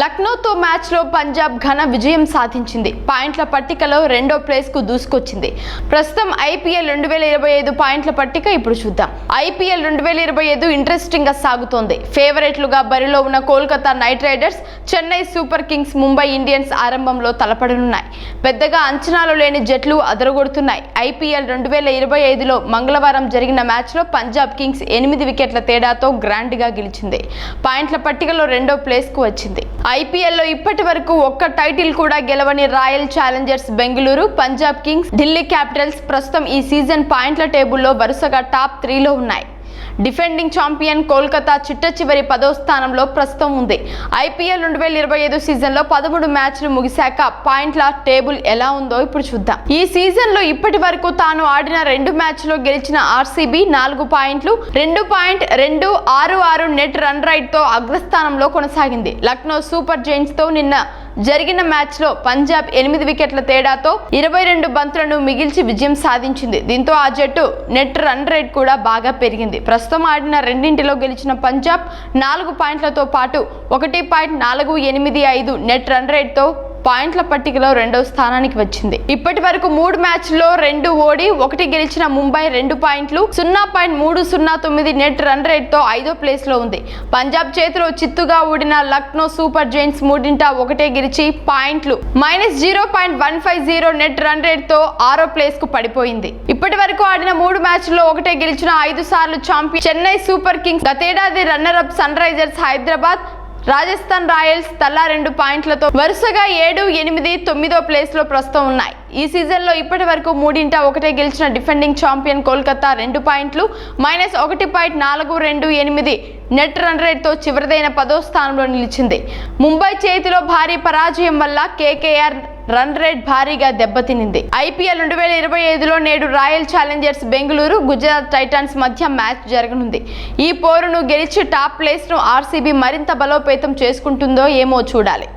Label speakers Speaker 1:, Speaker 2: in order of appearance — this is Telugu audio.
Speaker 1: లక్నోతో మ్యాచ్లో పంజాబ్ ఘన విజయం సాధించింది. పాయింట్ల పట్టికలో రెండో ప్లేస్కు దూసుకొచ్చింది. ప్రస్తుతం ఐపీఎల్ రెండు వేల ఇరవై ఐదు పాయింట్ల పట్టిక ఇప్పుడు చూద్దాం. ఐపీఎల్ రెండు వేల ఇరవై ఐదు ఇంట్రెస్టింగ్గా సాగుతోంది. ఫేవరెట్లుగా బరిలో ఉన్న Kolkata Knight Riders Chennai Super Kings Mumbai Indians ఆరంభంలో తలపడనున్నాయి. పెద్దగా అంచనాలు లేని జట్లు అదరగొడుతున్నాయి. ఐపీఎల్ రెండు వేల ఇరవై ఐదులో మంగళవారం జరిగిన మ్యాచ్లో పంజాబ్ కింగ్స్ ఎనిమిది వికెట్ల తేడాతో గ్రాండ్గా గెలిచింది. పాయింట్ల పట్టికలో రెండో ప్లేస్కు వచ్చింది. ఐపీఎల్లో ఇప్పటి వరకు ఒక్క టైటిల్ కూడా గెలవని Royal Challengers Bengaluru Punjab Kings Delhi Capitals ప్రస్తుతం ఈ సీజన్ పాయింట్ల టేబుల్లో వరుసగా టాప్ త్రీలో ఉన్నాయి. డిఫెండింగ్ ఛాంపియన్ కోల్కతా చిట్ట చివరి పదో స్థానంలో ప్రస్తుతం ఉంది. ఐపీఎల్ రెండు వేల ఇరవై ఐదు సీజన్లో పదమూడు మ్యాచ్లు ముగిశాక పాయింట్ల టేబుల్ ఎలా ఉందో ఇప్పుడు చూద్దాం. ఈ సీజన్లో ఇప్పటి వరకు తాను ఆడిన రెండు మ్యాచ్లో గెలిచిన ఆర్సీబీ నాలుగు పాయింట్లు రెండు పాయింట్ రెండు ఆరు ఆరు నెట్ రన్ రైట్తో అగ్రస్థానంలో కొనసాగింది. లక్నో సూపర్ జైంట్స్తో నిన్న జరిగిన మ్యాచ్లో పంజాబ్ ఎనిమిది వికెట్ల తేడాతో ఇరవై రెండు బంతులను మిగిల్చి విజయం సాధించింది. దీంతో ఆ జట్టు నెట్ రన్ రేట్ కూడా బాగా పెరిగింది. ప్రస్తుతం ఆడిన రెండింటిలో గెలిచిన పంజాబ్ నాలుగు పాయింట్లతో పాటు ఒకటి పాయింట్ నాలుగు ఎనిమిది ఐదు నెట్ రన్ రేట్తో పాయింట్ల పట్టికలో రెండవ స్థానానికి వచ్చింది. ఇప్పటి వరకు మూడు మ్యాచ్ల్లో రెండు ఓడి ఒకటి గెలిచిన ముంబై రెండు పాయింట్లు సున్నా పాయింట్ మూడు సున్నా తొమ్మిది నెట్ రన్ రేట్తో ఐదో ప్లేస్లో ఉంది. పంజాబ్ చేతిలో చిత్తుగా ఊడిన లక్నో సూపర్ జైంట్స్ మూడింట ఒకటే గెలిచి పాయింట్లు minus zero point one five zero net run రేట్తో ఆరో ప్లేస్కు పడిపోయింది. ఇప్పటి వరకు ఆడిన మూడు మ్యాచ్ల్లో ఒకటే గెలిచిన ఐదు సార్లు ఛాంపియన్ చెన్నై సూపర్ కింగ్స్ గతేడాది runner up Sunrisers Hyderabad Rajasthan Royals తలా రెండు పాయింట్లతో వరుసగా ఏడు ఎనిమిది తొమ్మిదో ప్లేస్లో ప్రస్తుతం ఉన్నాయి. ఈ సీజన్లో ఇప్పటి వరకు మూడింట ఒకటే గెలిచిన డిఫెండింగ్ ఛాంపియన్ కోల్కతా రెండు పాయింట్లు మైనస్ ఒకటి పాయింట్ నాలుగు రెండు ఎనిమిది నెట్ రన్ రేట్తో చివరిదైన పదో స్థానంలో నిలిచింది. ముంబై చేతిలో భారీ పరాజయం వల్ల కేకేఆర్ రన్ రేట్ భారీగా దెబ్బతినింది. ఐపీఎల్ రెండు వేల ఇరవై ఐదులో నేడు Royal Challengers Bengaluru Gujarat Titans మధ్య మ్యాచ్ జరగనుంది. ఈ పోరును గెలిచి టాప్ ప్లేస్ను ఆర్సీబీ మరింత బలోపేతం చేసుకుంటుందో ఏమో చూడాలి.